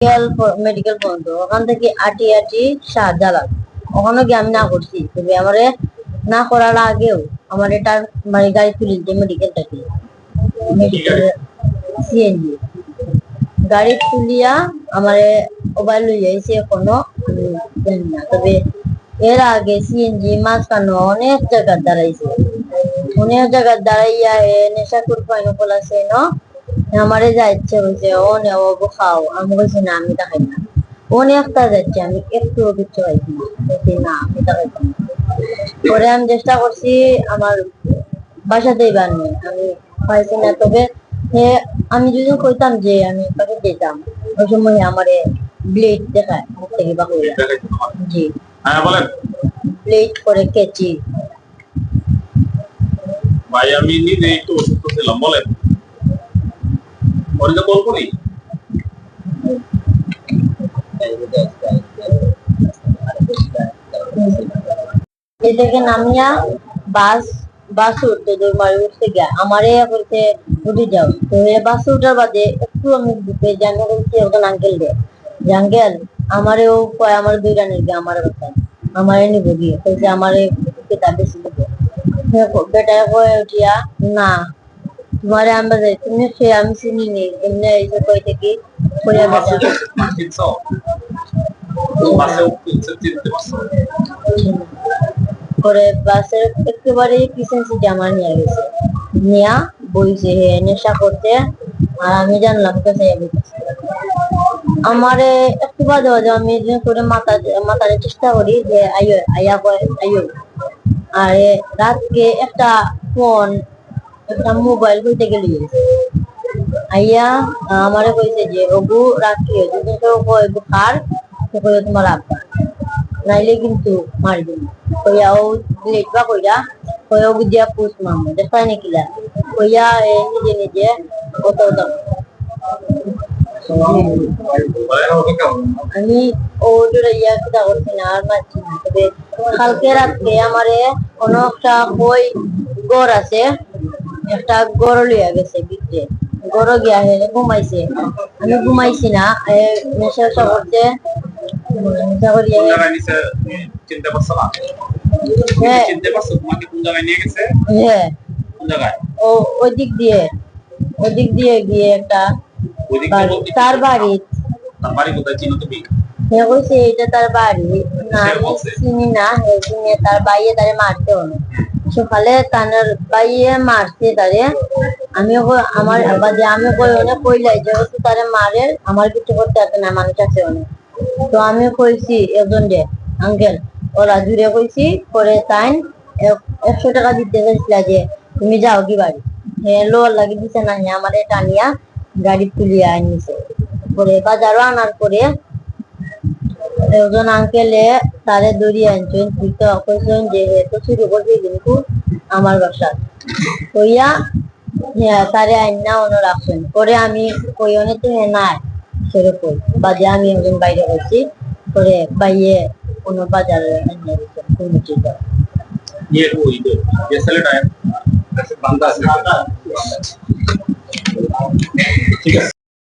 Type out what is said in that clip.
Medical medical পর্যন্ত ওখান থেকে আটি আটি শাহজালাল ওখানে গিয়ে আমি না করছি? তবে আমারে না করার আগেও আমার এটা মানে গাড়ি তুলি যে মেডিকেলটাকে মেডিকেল সিএনজি গাড়ি তুলিয়া আমারে ওবার লই যাইছে এখনও জানি না। তবে এর আগে সিএনজি মাঝখানে অনেক জায়গার দাঁড়াইছে। অনেক জায়গার দাঁড়াইয়া এ নেশাকুর পাইনকল আছে ন আমারে যা ইচ্ছে হয়েছে ও নে ও গো খাও আমি বলছি না আমি তা খাই না অনেকটা যাচ্ছে আমি একটু কিচ্ছু খাইছি না। বলছি না আমি তা খাইছি না। পরে আমি চেষ্টা করছি আমার বাসাতেই বানিয়ে আমি পাইছি না তবে হে আমি যদি কইতাম যে আমি তাকে যেতাম ওই সময় আমারে ব্লেড দেখায় মুখ থেকে বা জি। হ্যাঁ ব্লেড করে কেচি। ভাই আমি নিজে একটু অসুস্থ ছিলাম বলেন। ওর কল করি? এই থেকে নামিয়া, বাস বাস উঠতে তোর বাড়ি উঠতে গিয়া, আমারে বলতে উঠে যাও, তো বাস উঠার বাদে একটু আমি ঢুকে জানতে বলছি ওখানে আঙ্কেল দে যে আঙ্কেল আমারেও কয়, আমার দুই রানের গিয়ে আমার কথা আমারে নিব গিয়ে আমারে কিতাব বেশি দিবে। বেটা কয়ে, উঠিয়া, না। তোমারে আমরা যাই তুমি সে আমি চিনি নি এমনি এই যে কই থেকে কইয়া বাসে বেটা চিনছো বাসে উঠতে চিনতে পারছ করে বাসের একেবারে পিছন সিটে আমার নিয়ে গেছে। নিয়া বইছে হে নেশা করতে আর আমি জানলাম কোথায় আমি আমারে একটু বাদে আমি করে মাথা মাথার চেষ্টা করি যে আইও আইয়া আইও আর রাতকে একটা ফোন একটা গেলি। আইয়া আমারে কইছে যে ওগু রাখিও যদি কয় ওগু তো তোমার আব্বা। নাইলে কিন্তু মারি কইয়া, ও কইরা? কইয়া ও দিয়া পুষ, মামু নাকি লা? কইয়া, এ, নিজে নিজে কত আমি, ও, জোরে ইয়া কিতা করছি না, আর মারছি না। তবে কালকে রাতকে আমারে কোনো একটা বই গড় আছে একটা গড় লিয়া গেছে বিক্রে। গড় গিয়া হেলে ঘুমাইছে। আমি ঘুমাইছি না এ নেশা নেশা করছে নিছে চিনতে পারছ না? হ্যাঁ। চিনতে পারছ তোমাকে কোন জায়গায় নিয়ে গেছে? হ্যাঁ। কোন জায়গায়? ও ওই দিক দিয়ে ওই দিক দিয়ে গিয়ে একটা ওই দিক বাড়ি। তার বাড়ি। তার বাড়ি কোথায় চিনো তুমি? সে বলছে এটা তার বাড়ি। না চিনি না হে চিনি তার বাইয়ে তারে মারতে হলো সকালে তার বাইয়ে মারছে তারে। আমি আমার বাজে আমি কই অনেক কইলাই যে হচ্ছে তারে মারে, আমার কিছু করতে আসে না, মানুষ আছে অনেক তো আমি কইছি একজন রে আঙ্কেল, ওরা জুড়ে কইছি, পরে তাই একশো টাকা দিতে চাইছিল যে, তুমি যাও কি বাড়ি? হে, লোয়ার লাগি দিছে না, হে, আমার টানিয়া গাড়ি তুলিয়া আনিছে পরে বাজারও আনার পরে একজন আঙ্কেলে তারে দড়িয়ে আনছেন তুই তো কইছেন যে হে তো শুরু করবি কিন্তু আমার বাসা কইয়া হ্যাঁ তারে আইনা অন্য রাখছেন পরে আমি কই অনেক তো হে নাই সেরকম বাজে আমি একজন বাইরে গেছি পরে বাইয়ে কোনো বাজারে আনিয়ে দিচ্ছেন কোনো চিন্তা ये वो इधर ये सेलेट आया बांदा से ठीक है